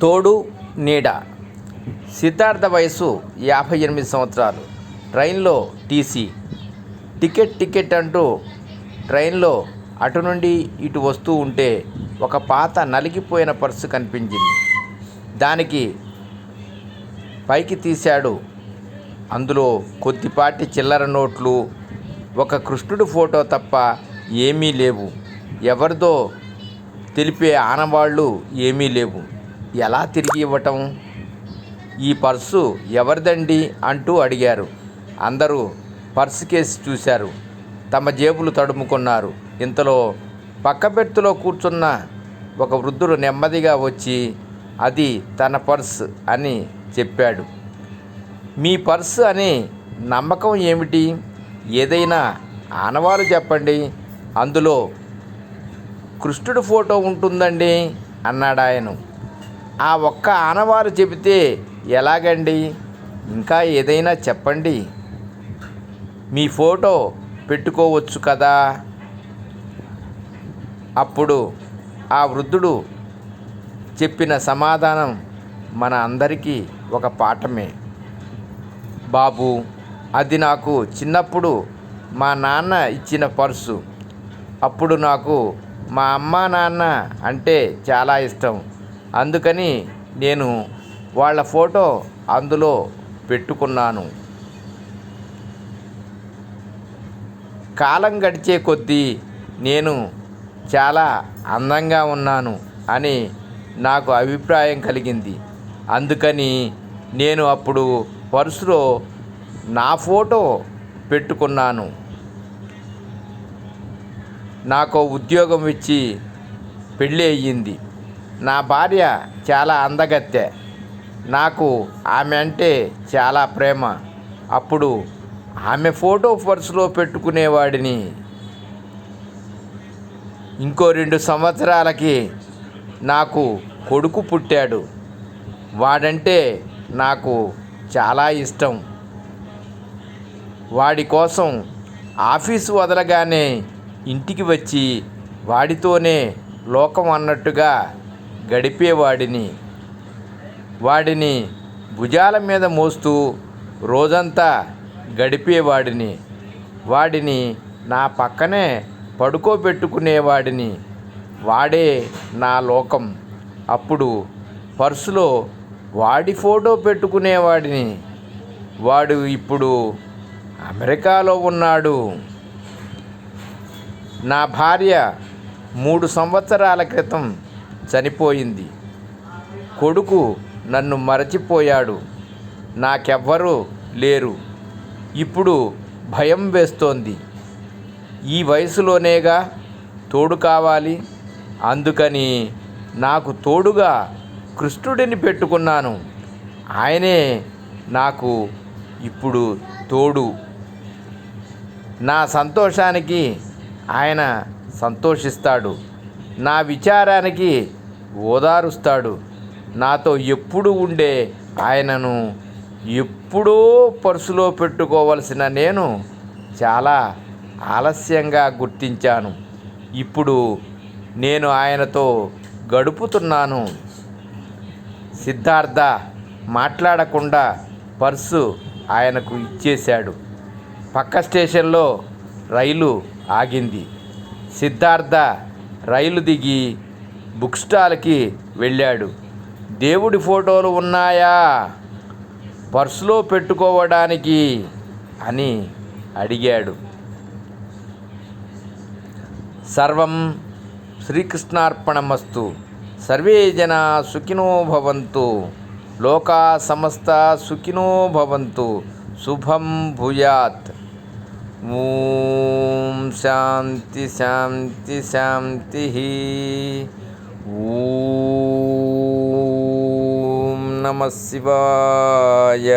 తోడు నీడ. సిద్ధార్థ వయసు యాభై ఎనిమిది సంవత్సరాలు. ట్రైన్లో టీసీ. టికెట్ టికెట్ అంటూ ట్రైన్లో అటు నుండి ఇటు వస్తూ ఉంటే ఒక పాత నలిగిపోయిన పర్సు కనిపించింది. దానికి పైకి తీశాడు. అందులో కొద్దిపాటి చిల్లర నోట్లు ఒక కృష్ణుడి ఫోటో తప్ప ఏమీ లేవు. ఎవరిదో తెలిపే ఆనవాళ్ళు ఏమీ లేవు. ఎలా తిరిగి ఇవ్వటం? ఈ పర్సు ఎవరిదండి? అంటూ అడిగారు. అందరూ పర్సు కేసి చూశారు. తమ జేబులు తడుముకున్నారు. ఇంతలో పక్క బెర్తులో కూర్చున్న ఒక వృద్ధుడు నెమ్మదిగా వచ్చి అది తన పర్స్ అని చెప్పాడు. మీ పర్స్ అని నమ్మకం ఏమిటి? ఏదైనా ఆనవాలు చెప్పండి. అందులో కృష్ణుడి ఫోటో ఉంటుందండి? అన్నాడు ఆయన ఆ ఒక్క ఆనవారు చెబితే ఎలాగండి? ఇంకా ఏదైనా చెప్పండి. మీ ఫోటో పెట్టుకోవచ్చు కదా? అప్పుడు ఆ వృద్ధుడు చెప్పిన సమాధానం మన అందరికీ ఒక పాఠమే. బాబు అది నాకు చిన్నప్పుడు మా నాన్న ఇచ్చిన పర్సు. అప్పుడు నాకు మా అమ్మ నాన్న అంటే చాలా ఇష్టం. అందుకని నేను వాళ్ళ ఫోటో అందులో పెట్టుకున్నాను. కాలం గడిచే కొద్దీ నేను చాలా అందంగా ఉన్నాను అని నాకు అభిప్రాయం కలిగింది. అందుకని నేను అప్పుడు పర్సులో నా ఫోటో పెట్టుకున్నాను. నాకు ఉద్యోగం ఇచ్చి పెళ్ళి అయ్యింది. నా భార్య చాలా అందగత్తె. నాకు ఆమె అంటే చాలా ప్రేమ. అప్పుడు ఆమె ఫోటో పర్సులో పెట్టుకునేవాడిని. ఇంకో రెండు సంవత్సరాలకి నాకు కొడుకు పుట్టాడు. వాడంటే నాకు చాలా ఇష్టం. వాడి కోసం ఆఫీసు వదలగానే ఇంటికి వచ్చి వాడితోనే లోకం అన్నట్టుగా గడిపేవాడిని. వాడిని భుజాల మీద మోస్తూ రోజంతా గడిపేవాడిని. వాడిని నా పక్కనే పడుకోబెట్టుకునేవాడిని. వాడే నా లోకం. అప్పుడు పర్సులో వాడి ఫోటో పెట్టుకునేవాడిని. వాడు ఇప్పుడు అమెరికాలో ఉన్నాడు. నా భార్య మూడు సంవత్సరాల క్రితం చనిపోయింది. కొడుకు నన్ను మరచిపోయాడు. నాకెవ్వరూ లేరు. ఇప్పుడు భయం వేస్తోంది. ఈ వయసులోనేగా తోడు కావాలి. అందుకని నాకు తోడుగా కృష్ణుడిని పెట్టుకున్నాను. ఆయనే నాకు ఇప్పుడు తోడు. నా సంతోషానికి ఆయన సంతోషిస్తాడు. నా విచారానికి ఓదారుస్తాడు. నాతో ఎప్పుడు ఉండే ఆయనను ఎప్పుడో పర్సులో పెట్టుకోవలసిన నేను చాలా ఆలస్యంగా గుర్తించాను. ఇప్పుడు నేను ఆయనతో గడుపుతున్నాను. సిద్ధార్థ మాట్లాడకుండా పర్సు ఆయనకు ఇచ్చేశాడు. పక్క స్టేషన్లో రైలు ఆగింది. సిద్ధార్థ రైలు దిగి బుక్ స్టాల్కి వెళ్ళాడు. దేవుడి ఫోటోలు ఉన్నాయా? పర్సులో పెట్టుకోవడానికి అని అడిగాడు. సర్వం శ్రీకృష్ణార్పణమస్తు. సర్వే జన సుఖినో భవంతు. లోకా సమస్త సుఖినో భవంతు. శుభం భూయాత్. ఓం శాంతి శాంతి శాంతి. నమ శివాయ.